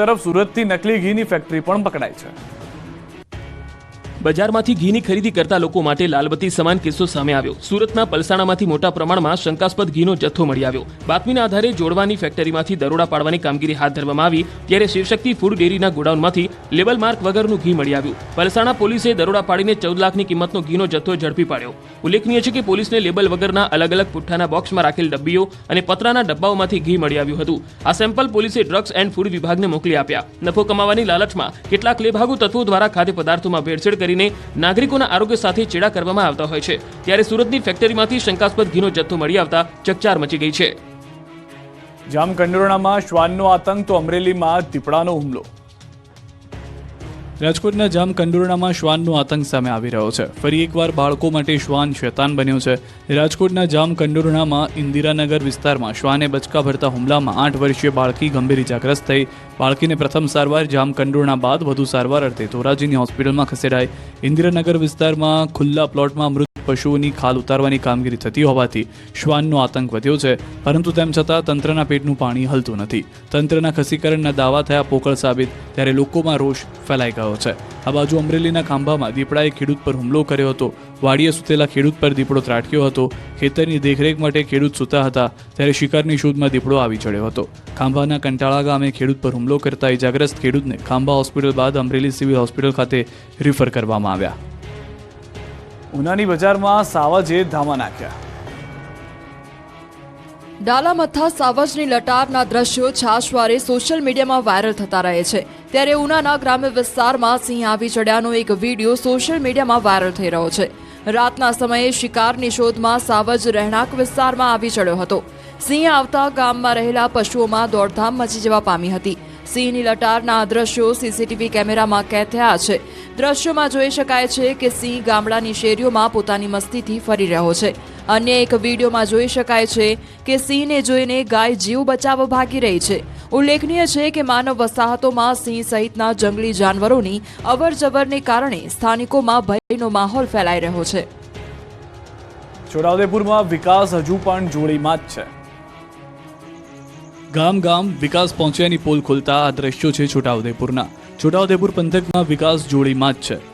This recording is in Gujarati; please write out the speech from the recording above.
તરફ સુરતથી નકલી ઘીની ફેક્ટરી પણ પકડાઈ છે. બજારમાંથી ઘીની ખરીદી કરતા લોકો માટે લાલબત્તી સમાન કિસ્સો સામે આવ્યો. સુરતના પલસાણામાંથી મોટા પ્રમાણમાં શંકાસ્પદ ઘીનો જથ્થો મળી આવ્યો. બાતમીના આધારે જોડવાની ફેક્ટરીમાંથી દરોડા પાડવાની કામગીરી હાથ ધરવામાં આવી, ત્યારે શિવશક્તિ ફૂડ ડેરીના ગોડાઉનમાંથી લેબલ માર્ક વગરનું ઘી મળી આવ્યું. પલસાણા પોલીસે દરોડા પાડીને ચૌદ લાખની કિંમતનો ઘીનો જથ્થો ઝડપી પાડ્યો. ઉલ્લેખનીય છે કે પોલીસને લેબલ વગરના અલગ અલગ પુઠ્ઠાના બોક્સમાં રાખેલ ડબ્બીઓ અને પતરાના ડબ્બાઓમાંથી ઘી મળી આવ્યું હતું. આ સેમ્પલ પોલીસે ડ્રગ્સ એન્ડ ફૂડ વિભાગને મોકલી આપ્યા. નફો કમાવાની લાલચમાં કેટલાક લેભાગુ તત્વો દ્વારા ખાદ્ય પદાર્થોમાં ભેળસેળ કરીને નાગરિકોના આરોગ્ય સાથે ચેડા કરવામાં આવતા હોય છે. ત્યારે સુરતની ફેક્ટરીમાંથી શંકાસ્પદ ઘીનો જથ્થો મળી આવતા ચકચાર મચી ગઈ છે. જામકંડોરણામાં શ્વાનનો આતંક, તો અમરેલીમાં દીપડાનો હુમલો. રાજકોટના જામ કંડોરણામાં શ્વાનનો આતંક સામે આવી રહ્યો છે. ફરી એકવાર બાળકો માટે શ્વાન શેતાન બન્યો છે. રાજકોટના જામ કંડોરણામાં ઇન્દિરાનગર વિસ્તારમાં શ્વાને બચકા ભરતા હુમલામાં આઠ વર્ષીય બાળકી ગંભીર ઇજાગ્રસ્ત થઈ. બાળકીને પ્રથમ સારવાર જામ કંડોરણા બાદ વધુ સારવાર અર્થે ધોરાજીની હોસ્પિટલમાં ખસેડાઈ. ઇન્દિરાનગર વિસ્તારમાં ખુલ્લા પ્લોટમાં મૃત પશુઓની ખાલ ઉતારવાની કામગીરી થતી હોવાથી શ્વાનનો આતંક વધ્યો છે, પરંતુ તેમ છતાં તંત્રના પેટનું પાણી હલતું નથી. તંત્રના ખસીકરણના દાવા થયા પોકળ સાબિત, ત્યારે લોકોમાં રોષ ફેલાઈ ગયો છે. આ બાજુ અમરેલીના ખાંભામાં દીપડાએ ખેડૂત પર હુમલો કર્યો હતો. વાડીએ સૂતેલા ખેડૂત પર દીપડો ત્રાટક્યો હતો. ખેતરની દેખરેખ માટે ખેડૂત સૂતા હતા, ત્યારે શિકારની શોધમાં દીપડો આવી ચડ્યો હતો. ખાંભાના કંટાળા ગામે ખેડૂત પર હુમલો કરતા ઇજાગ્રસ્ત ખેડૂતને ખાંભા હોસ્પિટલ બાદ અમરેલી સિવિલ હોસ્પિટલ ખાતે રિફર કરવામાં આવ્યા. ઉનાની બજારમાં સાવજે ધામા નાખ્યા. ડાલામથા સાવજની લટારના દ્રશ્યો છાશવારે સોશિયલ મીડિયામાં વાયરલ થતા રહે છે. ત્યારે ઉનાના ગ્રામ્ય વિસ્તારમાં સિંહ આવી ચડ્યાનો એક વીડિયો સોશિયલ મીડિયામાં વાયરલ થઈ રહ્યો છે. રાતના સમયે શિકારની શોધમાં સાવજ રહેણાંક વિસ્તારમાં આવી ચડ્યો હતો. સિંહ આવતા ગામમાં રહેલા પશુઓમાં દોડધામ મચી જવા પામી હતી. સિંહની લટારના દ્રશ્યો સીસીટીવી કેમેરામાં કેદ થયા છે. દ્રશ્યોમાં જોઈ શકાય છે કે સિંહ ગામડાની શેરીઓમાં પોતાની મસ્તીથી ફરી રહ્યો છે. અન્ય એક વિડીયોમાં જોઈ શકાય છે કે સિંહને જોઈને ગાય જીવ બચાવવા ભાગી રહી છે. ઉલ્લેખનીય છે કે માનવ વસાહતોમાં સિંહ સહિતના જંગલી જાનવરોની અવરજવરને કારણે સ્થાનિકોમાં ભયનો માહોલ ફેલાઈ રહ્યો છે. છોટાઉદેપુરમાં વિકાસ હજુ પણ જોડીમાં જ છે. ગામ ગામ વિકાસ પહોંચ્યાની પોલ ખોલતા આ દ્રશ્યો છે છોટાઉદેપુરના. છોટાઉદેપુર પંથકમાં વિકાસ જોડીમાં જ છે.